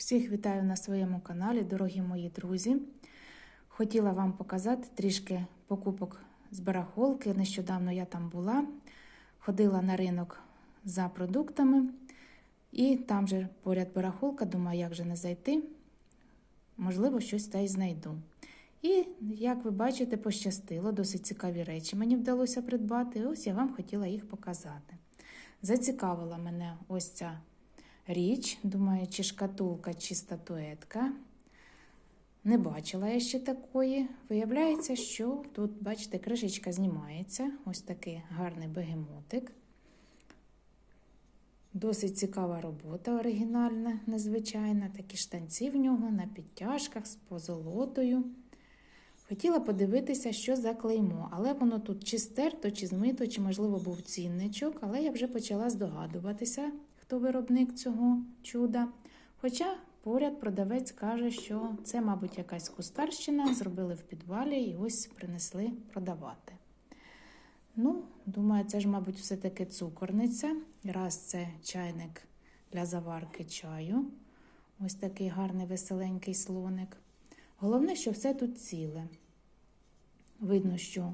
Всіх вітаю на своєму каналі, дорогі мої друзі. Хотіла вам показати трішки покупок з барахолки. Нещодавно я там була, ходила на ринок за продуктами, і там же поряд барахолка, думаю, як же не зайти. Можливо, щось та й знайду. І, як ви бачите, пощастило, досить цікаві речі мені вдалося придбати. Ось я вам хотіла їх показати. Зацікавила мене ось ця річ, думаю, чи шкатулка, чи статуетка. Не бачила я ще такої. Виявляється, що тут, бачите, кришечка знімається. Ось такий гарний бегемотик. Досить цікава робота, оригінальна, незвичайна. Такі штанці в нього на підтяжках з позолотою. Хотіла подивитися, що за клеймо, але воно тут чи стерто, чи змито, чи, можливо, був цінничок, але я вже почала здогадуватися, хто виробник цього чуда. Хоча поряд продавець каже, що це, мабуть, якась кустарщина, зробили в підвалі і ось принесли продавати. Ну, думаю, це ж, мабуть, все-таки цукорниця. Раз це чайник для заварки чаю. Ось такий гарний веселенький слоник. Головне, що все тут ціле. Видно, що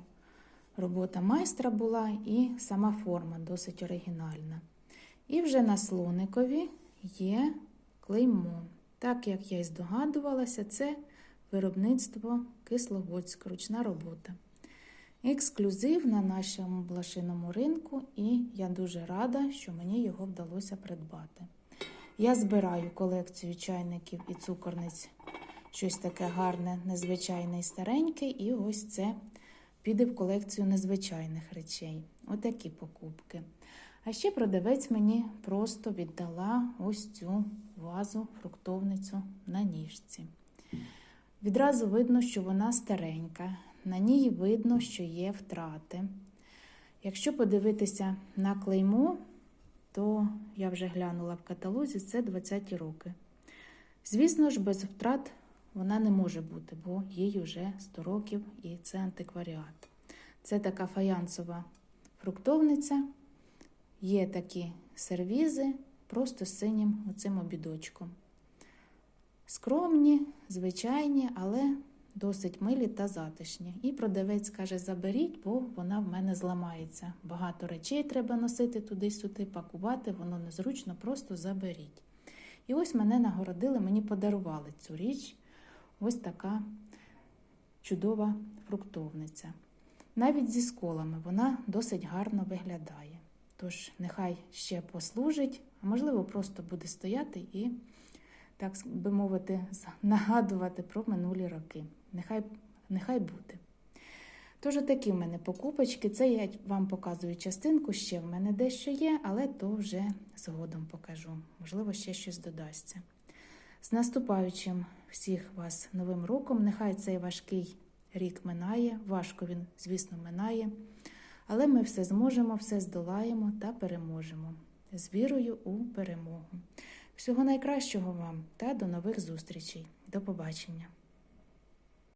робота майстра була і сама форма досить оригінальна. Вже на слоникові є клеймо. Так як я і здогадувалася, це виробництво Кисловодська, ручна робота. Ексклюзив на нашому блошиному ринку, і я дуже рада, що мені його вдалося придбати. Я збираю колекцію чайників і цукорниць, щось таке гарне, незвичайне і стареньке, і ось це піде в колекцію незвичайних речей. Отакі покупки. А ще продавець мені просто віддала ось цю вазу, фруктовницю на ніжці. Відразу видно, що вона старенька, на ній видно, що є втрати. Якщо подивитися на клеймо, то я вже глянула в каталозі, це 20-ті роки. Звісно ж, без втрат вона не може бути, бо їй вже 100 років і це антикваріат. Це така фаянсова фруктовниця. Є такі сервізи, просто з синім оцим обідочком. Скромні, звичайні, але досить милі та затишні. І продавець каже: заберіть, бо вона в мене зламається. Багато речей треба носити туди-сюди, пакувати, воно незручно, просто заберіть. І ось мене нагородили, мені подарували цю річ. Ось така чудова фруктовниця. Навіть зі сколами вона досить гарно виглядає. Тож, нехай ще послужить, а можливо, просто буде стояти і, так би мовити, нагадувати про минулі роки. Нехай, нехай буде. Тож, такі в мене покупочки. Це я вам показую частинку, ще в мене дещо є, але то вже згодом покажу. Можливо, ще щось додасться. З наступаючим всіх вас новим роком. Нехай цей важкий рік минає, важко він, звісно, минає. Але ми все зможемо, все здолаємо та переможемо з вірою у перемогу. Всього найкращого вам та до нових зустрічей. До побачення!